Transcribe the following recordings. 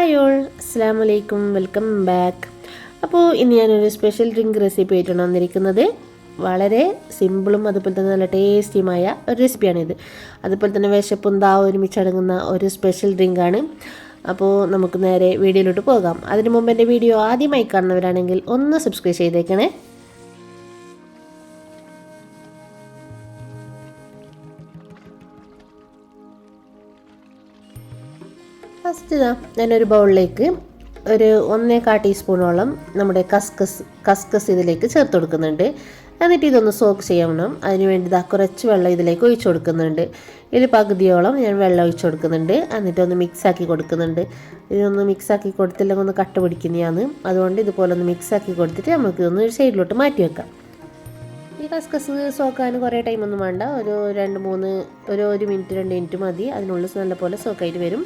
Hi all അസ്സാം വലൈക്കും welcome back അപ്പോൾ ഇന്ന് ഞാനൊരു സ്പെഷ്യൽ ഡ്രിങ്ക് റെസിപ്പി ആയിട്ടാണ് വന്നിരിക്കുന്നത്. വളരെ സിമ്പിളും അതുപോലെ തന്നെ നല്ല ടേസ്റ്റിയുമായ ഒരു റെസിപ്പിയാണിത് അതുപോലെ തന്നെ വിശപ്പും ദാ ഒരുമിച്ചടങ്ങുന്ന ഒരു സ്പെഷ്യൽ ഡ്രിങ്കാണ് അപ്പോൾ നമുക്ക് നേരെ വീഡിയോയിലോട്ട് പോകാം. അതിനു മുമ്പ് എന്റെ വീഡിയോ ആദ്യമായി കാണുന്നവരാണെങ്കിൽ ഒന്ന് സബ്സ്ക്രൈബ് ചെയ്തേക്കണേ. ഫസ്റ്റ് ഇതാ ഞാനൊരു ബൗളിലേക്ക് ഒരു ഒന്നേകാൽ ടീസ്പൂണോളം നമ്മുടെ കസ്കസ് കസ്കസ് ഇതിലേക്ക് ചേർത്ത് കൊടുക്കുന്നുണ്ട്. എന്നിട്ട് ഇതൊന്ന് സോക്ക് ചെയ്യണം. അതിന് വേണ്ടി ഇതാ കുറച്ച് വെള്ളം ഇതിലേക്ക് ഒഴിച്ചു കൊടുക്കുന്നുണ്ട്. ഇതിൽ പകുതിയോളം ഞാൻ വെള്ളം ഒഴിച്ചു കൊടുക്കുന്നുണ്ട്. എന്നിട്ട് ഒന്ന് മിക്സാക്കി കൊടുക്കുന്നുണ്ട്. ഇതൊന്ന് മിക്സാക്കി കൊടുത്തില്ലെങ്കിൽ ഒന്ന് കട്ട പിടിക്കുന്നതാണ്. അതുകൊണ്ട് ഇതുപോലെ ഒന്ന് മിക്സാക്കി കൊടുത്തിട്ട് നമുക്ക് ഇതൊന്ന് ഒരു സൈഡിലോട്ട് മാറ്റി വെക്കാം. ഈ കസ്കസ് സോക്കാൻ കുറേ ടൈമൊന്നും വേണ്ട. ഒരു രണ്ട് മൂന്ന് ഒരു ഒരു മിനിറ്റ് രണ്ട് മിനിറ്റ് മതി. അതിനുള്ളിൽ നല്ലപോലെ സോക്കായിട്ട് വരും.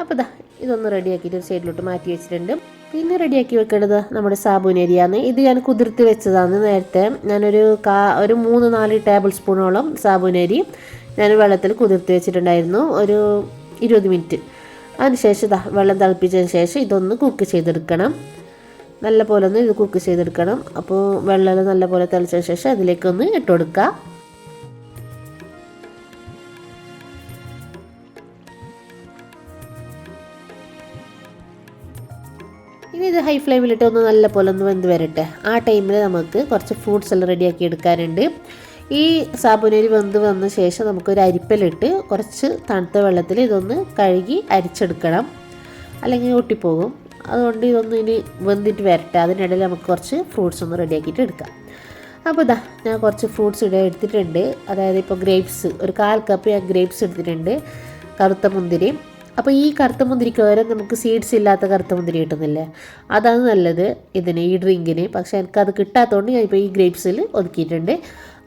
അപ്പോൾ ഇതാ ഇതൊന്ന് റെഡിയാക്കിയിട്ട് ഒരു സൈഡിലോട്ട് മാറ്റി വെച്ചിട്ടുണ്ട്. പിന്നെ റെഡിയാക്കി വെക്കേണ്ടത് നമ്മുടെ സാബുനരിയാണ് ഇത് ഞാൻ കുതിർത്ത് വെച്ചതാണ് നേരത്തെ. ഞാനൊരു കാ ഒരു മൂന്ന് നാല് ടേബിൾ സ്പൂണോളം സാബുനരി ഞാൻ വെള്ളത്തിൽ കുതിർത്ത് വെച്ചിട്ടുണ്ടായിരുന്നു. ഒരു ഇരുപത് മിനിറ്റ്. അതിനുശേഷം ഇതാ വെള്ളം തിളപ്പിച്ചതിന് ശേഷം ഇതൊന്ന് കുക്ക് ചെയ്തെടുക്കണം. നല്ല പോലെ ഒന്ന് ഇത് കുക്ക് ചെയ്തെടുക്കണം. അപ്പോൾ വെള്ളം നല്ല പോലെ തിളച്ചതിന് ശേഷം അതിലേക്കൊന്ന് ഇട്ട് കൊടുക്കുക ഇനി ഇത് ഹൈ ഫ്ലെയിമിലിട്ട് ഒന്ന് നല്ല പോലെ ഒന്ന് വെന്ത് വരട്ടെ. ആ ടൈമിൽ നമുക്ക് കുറച്ച് ഫ്രൂട്ട്സ് എല്ലാം റെഡിയാക്കി എടുക്കാനുണ്ട്. ഈ സാബുനരി വെന്ത് വന്ന ശേഷം നമുക്കൊരു അരിപ്പലിട്ട് കുറച്ച് തണുത്ത വെള്ളത്തിൽ ഇതൊന്ന് കഴുകി അരിച്ചെടുക്കണം. അല്ലെങ്കിൽ ഒട്ടിപ്പോകും. അതുകൊണ്ട് ഇതൊന്ന് ഇനി വെന്തിട്ട് വരട്ടെ. അതിനിടയിൽ നമുക്ക് കുറച്ച് ഫ്രൂട്ട്സ് ഒന്ന് റെഡിയാക്കിയിട്ട് എടുക്കാം. അപ്പോൾ ഇതാ ഞാൻ കുറച്ച് ഫ്രൂട്ട്സ് ഇവിടെ എടുത്തിട്ടുണ്ട്. അതായത് ഇപ്പോൾ ഗ്രേപ്സ് ഒരു കാൽ കപ്പ് ഞാൻ ഗ്രേപ്സ് എടുത്തിട്ടുണ്ട്. കറുത്ത മുന്തിരി അപ്പോൾ ഈ കറുത്ത മുന്തിരിക്ക് പകരം നമുക്ക് സീഡ്സ് ഇല്ലാത്ത കറുത്ത മുന്തിരി കിട്ടുന്നില്ലേ? അതാണ് നല്ലത്. ഇതിന് ഈ ഡ്രിങ്കിന്. പക്ഷേ എനിക്കത് കിട്ടാത്തതുകൊണ്ട് ഞാൻ ഇപ്പോൾ ഈ ഗ്രേപ്സിൽ ഒതുക്കിയിട്ടുണ്ട്.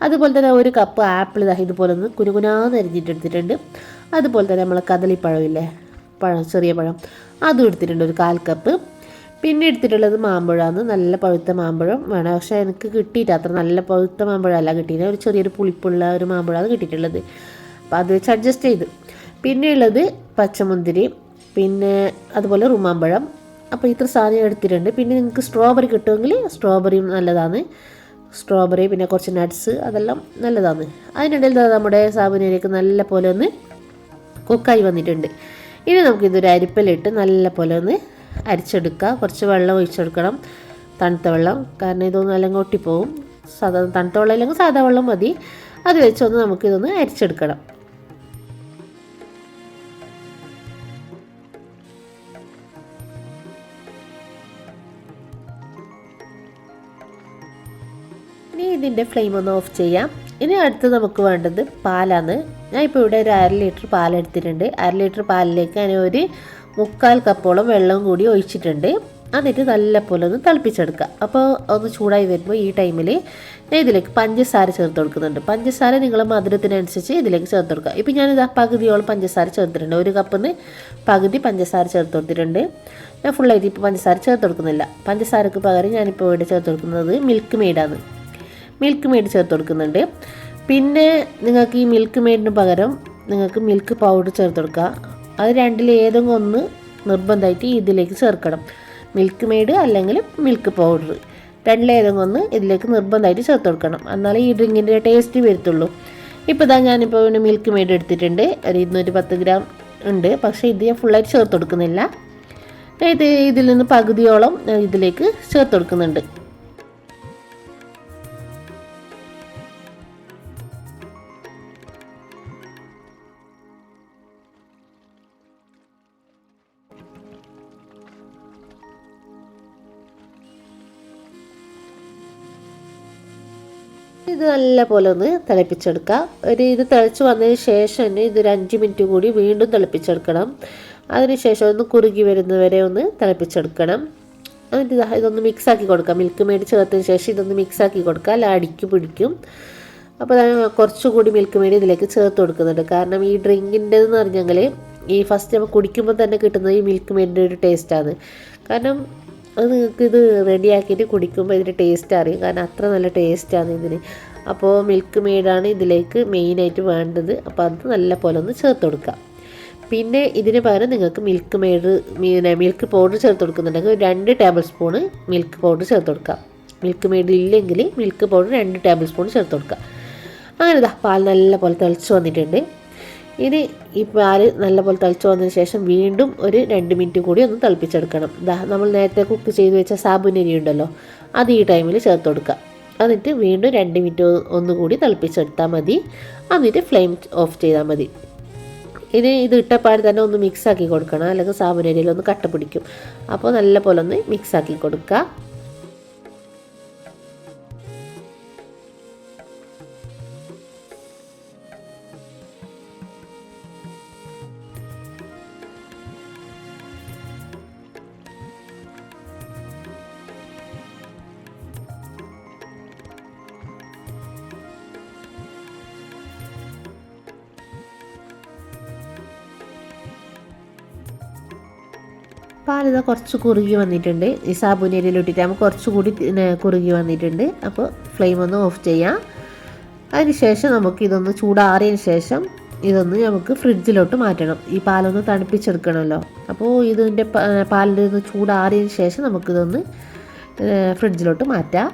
അതുപോലെ തന്നെ ഒരു കപ്പ് ആപ്പിൾ ഇതാ ഇതുപോലെ ഒന്ന് കുനുകുനാന്ന് അരിഞ്ഞിട്ടെടുത്തിട്ടുണ്ട്. അതുപോലെ തന്നെ നമ്മൾ കദളിപ്പഴമില്ലേ പഴം ചെറിയ പഴം. അതും എടുത്തിട്ടുണ്ട് ഒരു കാൽ കപ്പ്. പിന്നെ എടുത്തിട്ടുള്ളത് മാമ്പഴമാണ് നല്ല പഴുത്ത മാമ്പഴം വേണം. പക്ഷേ എനിക്ക് കിട്ടിയിട്ട് അത്ര നല്ല പഴുത്ത മാമ്പഴമല്ല കിട്ടിയത്. ഒരു ചെറിയൊരു പുളിപ്പുള്ള ഒരു മാമ്പഴമാണ് കിട്ടിയിട്ടുള്ളത്. അപ്പോൾ അത് വെച്ച് അഡ്ജസ്റ്റ് ചെയ്ത്. പിന്നെ ഉള്ളത് പച്ചമുന്തിരി പിന്നെ അതുപോലെ റുമാമ്പഴം. അപ്പോൾ ഇത്ര സാധനം എടുത്തിട്ടുണ്ട്. പിന്നെ നിങ്ങൾക്ക് സ്ട്രോബെറി കിട്ടുമെങ്കിൽ സ്ട്രോബെറിയും നല്ലതാണ്. സ്ട്രോബെറി പിന്നെ കുറച്ച് നട്ട്സ് അതെല്ലാം നല്ലതാണ്. അതിനിടയിൽ നമ്മുടെ സാബുനയിലേക്ക് നല്ല പോലെ ഒന്ന് കുക്കായി വന്നിട്ടുണ്ട്. ഇനി നമുക്കിതൊരു അരിപ്പലിട്ട് നല്ല പോലെ ഒന്ന് അരിച്ചെടുക്കുക. കുറച്ച് വെള്ളം ഒഴിച്ചെടുക്കണം. തണുത്ത വെള്ളം. കാരണം ഇതൊന്നും അല്ലെങ്കിൽ ഒട്ടിപ്പോവും സാധാ തണുത്ത വെള്ളം അല്ലെങ്കിൽ സാധാ വെള്ളം മതി. അത് വെച്ചൊന്ന് നമുക്കിതൊന്ന് അരിച്ചെടുക്കണം. ഇതിന്റെ ഫ്ലെയിം ഒന്ന് ഓഫ് ചെയ്യാം. ഇനി അടുത്ത് നമുക്ക് വേണ്ടത് പാലാണ്. ഞാൻ ഇപ്പോൾ ഇവിടെ ഒരു അര ലിറ്റർ പാലെടുത്തിട്ടുണ്ട് അര ലിറ്റർ പാലിലേക്ക് ഞാൻ ഒരു മുക്കാൽ കപ്പോളം വെള്ളം കൂടി ഒഴിച്ചിട്ടുണ്ട്. എന്നിട്ട് നല്ല പോലെ ഒന്ന് തിളപ്പിച്ചെടുക്കുക. അപ്പോൾ ഒന്ന് ചൂടായി വരുമ്പോൾ ഈ ടൈമിൽ ഞാൻ ഇതിലേക്ക് പഞ്ചസാര ചേർത്ത് കൊടുക്കുന്നുണ്ട്. പഞ്ചസാര നിങ്ങൾ മധുരത്തിനനുസരിച്ച് ഇതിലേക്ക് ചേർത്ത് കൊടുക്കുക. ഇപ്പോൾ ഞാനിത് പകുതിയോളം പഞ്ചസാര ചേർത്തിട്ടുണ്ട്. ഒരു കപ്പിന് പകുതി പഞ്ചസാര ചേർത്ത് കൊടുത്തിട്ടുണ്ട്. ഞാൻ ഫുള്ളായിട്ട് ഇപ്പോൾ പഞ്ചസാര ചേർത്ത് കൊടുക്കുന്നില്ല. പഞ്ചസാരക്ക് പകരം ഞാനിപ്പോൾ ഇവിടെ ചേർത്ത് കൊടുക്കുന്നത് മിൽക്ക് മെയ്ഡാണ് മിൽക്ക് മെയ്ഡ് ചേർത്ത് കൊടുക്കുന്നുണ്ട്. പിന്നെ നിങ്ങൾക്ക് ഈ മിൽക്ക് മെയ്ഡിന് പകരം നിങ്ങൾക്ക് മിൽക്ക് പൗഡർ ചേർത്ത് കൊടുക്കുക. അത് രണ്ടിൽ ഏതെങ്കിലും ഒന്ന് നിർബന്ധമായിട്ട് ഇതിലേക്ക് ചേർക്കണം. മിൽക്ക് മെയ്ഡ് അല്ലെങ്കിൽ മിൽക്ക് പൗഡർ രണ്ടിലേതെങ്കിലും ഒന്ന് ഇതിലേക്ക് നിർബന്ധമായിട്ട് ചേർത്ത് കൊടുക്കണം. എന്നാലേ ഈ ഡ്രിങ്കിന്റെ ടേസ്റ്റ് വരത്തുള്ളൂ. ഇപ്പോൾ ഇതാ ഞാനിപ്പോൾ പിന്നെ മിൽക്ക് മെയ്ഡ് എടുത്തിട്ടുണ്ട്. ഒരു ഇരുന്നൂറ്റി പത്ത് ഗ്രാം ഉണ്ട്. പക്ഷേ ഇത് ഞാൻ ഫുള്ളായിട്ട് ചേർത്ത് കൊടുക്കുന്നില്ല. ഇത് ഇതിൽ നിന്ന് പകുതിയോളം ഇതിലേക്ക് ചേർത്ത് കൊടുക്കുന്നുണ്ട്. ഇത് നല്ല പോലെ ഒന്ന് തിളപ്പിച്ചെടുക്കുക ഒരു ഇത് തിളച്ച് വന്നതിന് ശേഷം തന്നെ ഇതൊരു അഞ്ച് മിനിറ്റ് കൂടി വീണ്ടും തിളപ്പിച്ചെടുക്കണം. അതിനുശേഷം ഒന്ന് കുറുകി വരുന്നവരെ ഒന്ന് തിളപ്പിച്ചെടുക്കണം. എന്നിട്ട് ഇതൊന്ന് മിക്സാക്കി കൊടുക്കാം. മിൽക്ക് മേടി ചേർത്തതിന് ശേഷം ഇതൊന്ന് മിക്സാക്കി കൊടുക്കുക അല്ല അടിക്ക് പിടിക്കും. അപ്പോൾ കുറച്ചുകൂടി മിൽക്ക് മേടി ഇതിലേക്ക് ചേർത്ത് കൊടുക്കുന്നുണ്ട്. കാരണം ഈ ഡ്രിങ്കിന്റെതെന്ന് പറഞ്ഞെങ്കിൽ ഈ ഫസ്റ്റ് നമ്മൾ കുടിക്കുമ്പോൾ തന്നെ കിട്ടുന്നത് ഈ മിൽക്ക് മേടിന്റെ ഒരു ടേസ്റ്റാണ് കാരണം അത് നിങ്ങൾക്ക് ഇത് റെഡിയാക്കിയിട്ട് കുടിക്കുമ്പോൾ ഇതിന്റെ ടേസ്റ്റ് അറിയും. കാരണം അത്ര നല്ല ടേസ്റ്റാണ് ഇതിന്. അപ്പോൾ മിൽക്ക് മെയ്ഡാണ് ഇതിലേക്ക് മെയിനായിട്ട് വേണ്ടത്. അപ്പോൾ അത് നല്ല പോലെ ഒന്ന് ചേർത്ത് കൊടുക്കുക പിന്നെ ഇതിന് പകരം നിങ്ങൾക്ക് മിൽക്ക് മെയ്ഡ് മിൽക്ക് പൗഡർ ചേർത്ത് കൊടുക്കുന്നുണ്ടെങ്കിൽ രണ്ട് ടേബിൾ സ്പൂണ് മിൽക്ക് പൗഡർ ചേർത്ത് കൊടുക്കുക മിൽക്ക് മെയ്ഡ് ഇല്ലെങ്കിൽ മിൽക്ക് പൗഡർ രണ്ട് ടേബിൾ സ്പൂൺ ചേർത്ത് കൊടുക്കുക അങ്ങനെ ഇതാ പാൽ നല്ല പോലെ തിളച്ച് വന്നിട്ടുണ്ട്. ഇനി ഈ പാൽ നല്ലപോലെ തിളച്ച് വന്നതിന് ശേഷം വീണ്ടും ഒരു രണ്ട് മിനിറ്റ് കൂടി ഒന്ന് തിളപ്പിച്ചെടുക്കണം. ദാ നമ്മൾ നേരത്തെ കുക്ക് ചെയ്ത് വെച്ച സാബുനരി ഉണ്ടല്ലോ. അത് ഈ ടൈമിൽ ചേർത്ത് കൊടുക്കുക. എന്നിട്ട് വീണ്ടും രണ്ട് മിനിറ്റ് ഒന്നുകൂടി തിളപ്പിച്ചെടുത്താൽ മതി. എന്നിട്ട് ഫ്ലെയിം ഓഫ് ചെയ്താൽ മതി. ഇനി ഇത് ഇട്ടപ്പാട് തന്നെ ഒന്ന് മിക്സ് ആക്കി കൊടുക്കണം. അല്ലെങ്കിൽ സാബുനരിയിൽ ഒന്ന് കട്ട പിടിക്കും. അപ്പോൾ നല്ല പോലെ ഒന്ന് മിക്സ് ആക്കി കൊടുക്കുക. പാലിത കുറച്ച് കുറുകി വന്നിട്ടുണ്ട്. ഈ സാബുനരിയിൽ ഇട്ടിട്ട് നമുക്ക് കുറച്ചുകൂടി കുറുകി വന്നിട്ടുണ്ട്. അപ്പോൾ ഫ്ലെയിം ഒന്ന് ഓഫ് ചെയ്യാം. അതിന് ശേഷം നമുക്ക് ഇതൊന്ന് ചൂടാറിയതിന് ശേഷം ഇതൊന്ന് നമുക്ക് ഫ്രിഡ്ജിലോട്ട് മാറ്റണം. ഈ പാലൊന്ന് തണുപ്പിച്ചെടുക്കണമല്ലോ. അപ്പോൾ ഇതിന്റെ പാലിൽ ഒന്ന് ചൂടാറിയതിന് ശേഷം നമുക്കിതൊന്ന് ഫ്രിഡ്ജിലോട്ട് മാറ്റാം.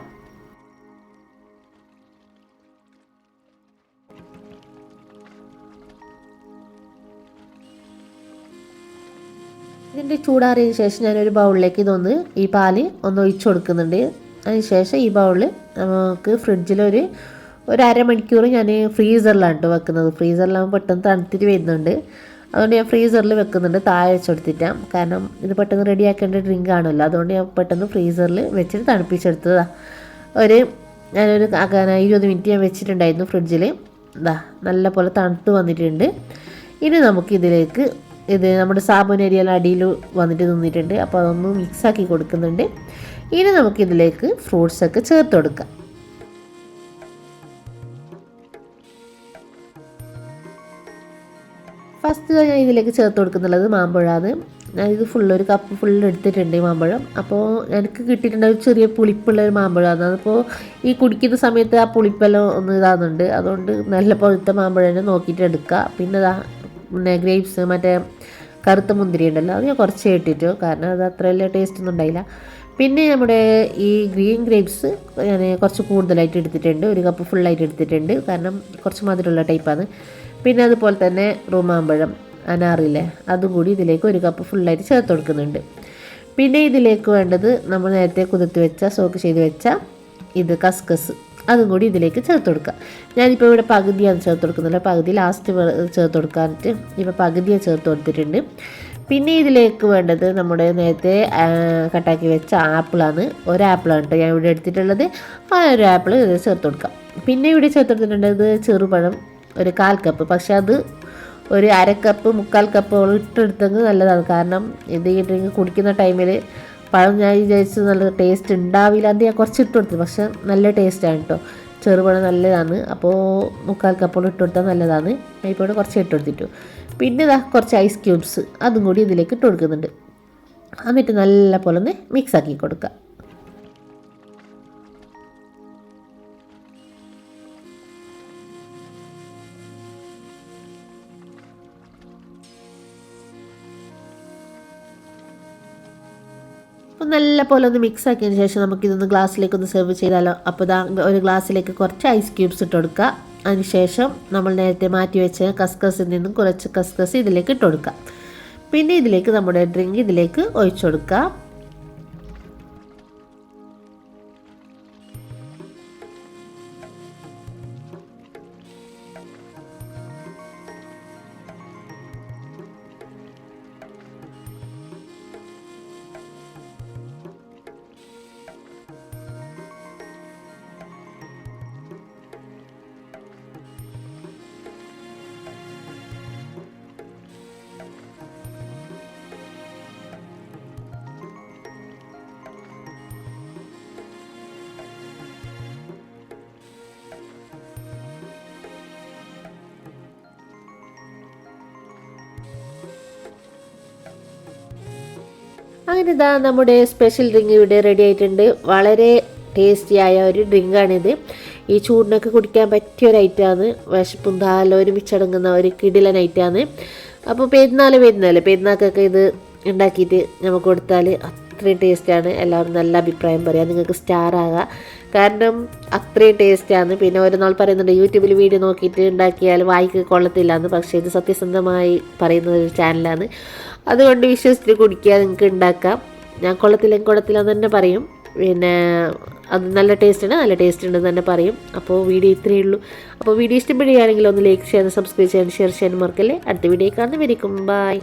ഇതിന്റെ ചൂടാറിയതിന് ശേഷം ഞാനൊരു ബൗളിലേക്ക് ഇതൊന്ന് ഈ പാൽ ഒന്ന് ഒഴിച്ചു കൊടുക്കുന്നുണ്ട്. അതിന് ശേഷം ഈ ബൗളിൽ നമുക്ക് ഫ്രിഡ്ജിലൊരു ഒരു അരമണിക്കൂർ ഞാൻ ഫ്രീസറിലാണ് കേട്ടോ വെക്കുന്നത്. ഫ്രീസറിലാകുമ്പോൾ പെട്ടെന്ന് തണുത്തിട്ട് വരുന്നുണ്ട്. അതുകൊണ്ട് ഞാൻ ഫ്രീസറിൽ വെക്കുന്നുണ്ട്. താഴെ വെച്ചെടുത്തിട്ടാണ് കാരണം ഇത് പെട്ടെന്ന് റെഡിയാക്കേണ്ട ഡ്രിങ്ക് ആണല്ലോ. അതുകൊണ്ട് ഞാൻ പെട്ടെന്ന് ഫ്രീസറിൽ വെച്ചിട്ട് തണുപ്പിച്ചെടുത്തതാണ് ഒരു ഞാനൊരു ഇരുപത് മിനിറ്റ് ഞാൻ വെച്ചിട്ടുണ്ടായിരുന്നു ഫ്രിഡ്ജിൽ ഇതാ നല്ല പോലെ തണുത്ത് വന്നിട്ടുണ്ട്. ഇനി നമുക്കിതിലേക്ക് ഇത് നമ്മുടെ സാബുൻ അരിയെല്ലാം അടിയിൽ വന്നിട്ട് നിന്നിട്ടുണ്ട്. അപ്പോൾ അതൊന്ന് മിക്സാക്കി കൊടുക്കുന്നുണ്ട്. ഇനി നമുക്കിതിലേക്ക് ഫ്രൂട്ട്സൊക്കെ ചേർത്ത് കൊടുക്കാം. ഫസ്റ്റ് ഞാൻ ഇതിലേക്ക് ചേർത്ത് കൊടുക്കുന്നുള്ളത് മാമ്പഴമാണ്. ഞാൻ ഇത് ഫുള്ള് ഒരു കപ്പ് ഫുള്ള് എടുത്തിട്ടുണ്ട് മാമ്പഴം. അപ്പോൾ എനിക്ക് കിട്ടിയിട്ടുണ്ട് ഒരു ചെറിയ പുളിപ്പുള്ള ഒരു മാമ്പഴമാണ്. അതിപ്പോൾ ഈ കുടിക്കുന്ന സമയത്ത് ആ പുളിപ്പെല്ലാം ഒന്ന് ഇതാകുന്നുണ്ട്. അതുകൊണ്ട് നല്ല പഴുത്ത മാമ്പഴം നോക്കിയിട്ട് എടുക്കുക പിന്നെ പിന്നെ ഗ്രേപ്സ് മറ്റേ കറുത്ത മുന്തിരി ഉണ്ടല്ലോ അത് ഞാൻ കുറച്ച് ഇട്ടിട്ടു. കാരണം അത് അത്ര വലിയ ടേസ്റ്റ് ഒന്നും ഉണ്ടായില്ല. പിന്നെ നമ്മുടെ ഈ ഗ്രീൻ ഗ്രേപ്സ് ഞാൻ കുറച്ച് കൂടുതലായിട്ട് എടുത്തിട്ടുണ്ട്. ഒരു കപ്പ് ഫുള്ളായിട്ട് എടുത്തിട്ടുണ്ട്. കാരണം കുറച്ച് മധുരമുള്ള ടൈപ്പാണ് പിന്നെ അതുപോലെ തന്നെ റൂമാമ്പഴം അനാറില്ലേ അതും കൂടി ഇതിലേക്ക് ഒരു കപ്പ് ഫുള്ളായിട്ട് ചേർത്ത് കൊടുക്കുന്നുണ്ട്. പിന്നെ ഇതിലേക്ക് വേണ്ടത് നമ്മൾ നേരത്തെ കുതിർത്ത് വെച്ച സോക്ക് ചെയ്ത് വെച്ച ഇത് കസ്കസ്. അതും കൂടി ഇതിലേക്ക് ചേർത്ത് കൊടുക്കുക. ഞാനിപ്പോൾ ഇവിടെ പകുതിയാണ് ചേർത്ത് കൊടുക്കുന്നില്ല പകുതി ലാസ്റ്റ് ചേർത്ത് കൊടുക്കാനായിട്ട് ഇപ്പോൾ പകുതിയാണ് ചേർത്ത് കൊടുത്തിട്ടുണ്ട്. പിന്നെ ഇതിലേക്ക് വേണ്ടത് നമ്മുടെ നേരത്തെ കട്ടാക്കി വെച്ച ആപ്പിളാണ്. ഒരു ആപ്പിളാണ് കേട്ടോ ഞാൻ ഇവിടെ എടുത്തിട്ടുള്ളത്. ആ ഒരു ആപ്പിൾ ഇത് ചേർത്ത് കൊടുക്കാം. പിന്നെ ഇവിടെ ചേർത്ത് കൊടുത്തിട്ടുണ്ടത് ചെറുപഴം ഒരു കാൽ കപ്പ് പക്ഷെ അത് ഒരു അര കപ്പ് മുക്കാൽ കപ്പ് ഇട്ടെടുത്തെങ്കിൽ നല്ലതാണ്. കാരണം ഇത് ഡ്രിങ്ക് കുടിക്കുന്ന ടൈമിൽ പഴം ഞാൻ വിചാരിച്ചു നല്ല ടേസ്റ്റ് ഉണ്ടാവില്ല എന്ന് ഞാൻ കുറച്ച് ഇട്ട് കൊടുത്തത് പക്ഷെ നല്ല ടേസ്റ്റാണ് കേട്ടോ ചെറുപഴം നല്ലതാണ്. അപ്പോൾ മുക്കാൽ കപ്പോളം ഇട്ട് കൊടുത്താൽ നല്ലതാണ്. ഞാൻ കുറച്ച് ഇട്ട് കൊടുത്തിട്ടു. പിന്നെ ഇതാ കുറച്ച് ഐസ് ക്യൂബ്സ് അതും കൂടി ഇതിലേക്ക് ഇട്ട് കൊടുക്കുന്നുണ്ട്. എന്നിട്ട് നല്ല പോലെ ഒന്ന് മിക്സ് ആക്കി കൊടുക്കുക അപ്പോൾ നല്ല പോലെ ഒന്ന് മിക്സ് ആക്കിയതിന് ശേഷം നമുക്കിതൊന്ന് ഗ്ലാസ്സിലേക്ക് ഒന്ന് സെർവ് ചെയ്താലോ? അപ്പോൾ ഇതാ ഒരു ഗ്ലാസ്സിലേക്ക് കുറച്ച് ഐസ് ക്യൂബ്സ് ഇട്ട് കൊടുക്കുക. അതിനുശേഷം നമ്മൾ നേരത്തെ മാറ്റി വെച്ച കസ്കസിൽ നിന്നും കുറച്ച് കസ്കസ് ഇതിലേക്ക് ഇട്ട് കൊടുക്കുക. പിന്നെ ഇതിലേക്ക് നമ്മുടെ ഡ്രിങ്ക് ഇതിലേക്ക് ഒഴിച്ചു കൊടുക്കുക. അങ്ങനെ ഇതാ നമ്മുടെ സ്പെഷ്യൽ ഡ്രിങ്ക് ഇവിടെ റെഡി ആയിട്ടുണ്ട്. വളരെ ടേസ്റ്റിയായ ഒരു ഡ്രിങ്കാണിത് ഈ ചൂടിനൊക്കെ കുടിക്കാൻ പറ്റിയ ഒരു ഐറ്റമാണ് വിശപ്പും ദാലും ഒരുമിച്ചടങ്ങുന്ന ഒരു കിടിലൻ ഐറ്റമാണ് അപ്പോൾ പെരുന്നാൾ പെരുന്നാൾ പെരുന്നാൾക്കൊക്കെ ഇത് ഉണ്ടാക്കിയിട്ട് നമുക്ക് കൊടുത്താൽ അത്രയും ടേസ്റ്റാണ് എല്ലാവരും നല്ല അഭിപ്രായം പറയാം. നിങ്ങൾക്ക് സ്റ്റാർ ആകാം. കാരണം അത്രയും ടേസ്റ്റാണ് പിന്നെ ഒരു നാൾ പറയുന്നുണ്ട് യൂട്യൂബിൽ വീഡിയോ നോക്കിയിട്ട് ഉണ്ടാക്കിയാൽ വായിക്ക് കൊള്ളത്തില്ല എന്ന്. പക്ഷേ ഇത് സത്യസന്ധമായി പറയുന്ന ഒരു ചാനലാണ് അതുകൊണ്ട് വിശ്വസിച്ച് കുടിക്കുക നിങ്ങൾക്ക് ഉണ്ടാക്കാം ഞാൻ കൊള്ളത്തില്ലെങ്കിൽ കൊള്ളത്തില്ല എന്ന് തന്നെ പറയും. പിന്നെ അത് നല്ല ടേസ്റ്റ് ഉണ്ട് നല്ല ടേസ്റ്റ് ഉണ്ടെന്ന് തന്നെ പറയും. അപ്പോൾ വീഡിയോ ഇത്രയേ ഉള്ളൂ. അപ്പോൾ വീഡിയോ ഇഷ്ടപ്പെടുകയാണെങ്കിൽ ഒന്ന് ലൈക്ക് ചെയ്യാനും സബ്സ്ക്രൈബ് ചെയ്യാനും ഷെയർ ചെയ്യാനും മറക്കല്ലേ. അടുത്ത വീഡിയോ കാണുന്നവരിക്കും ബൈ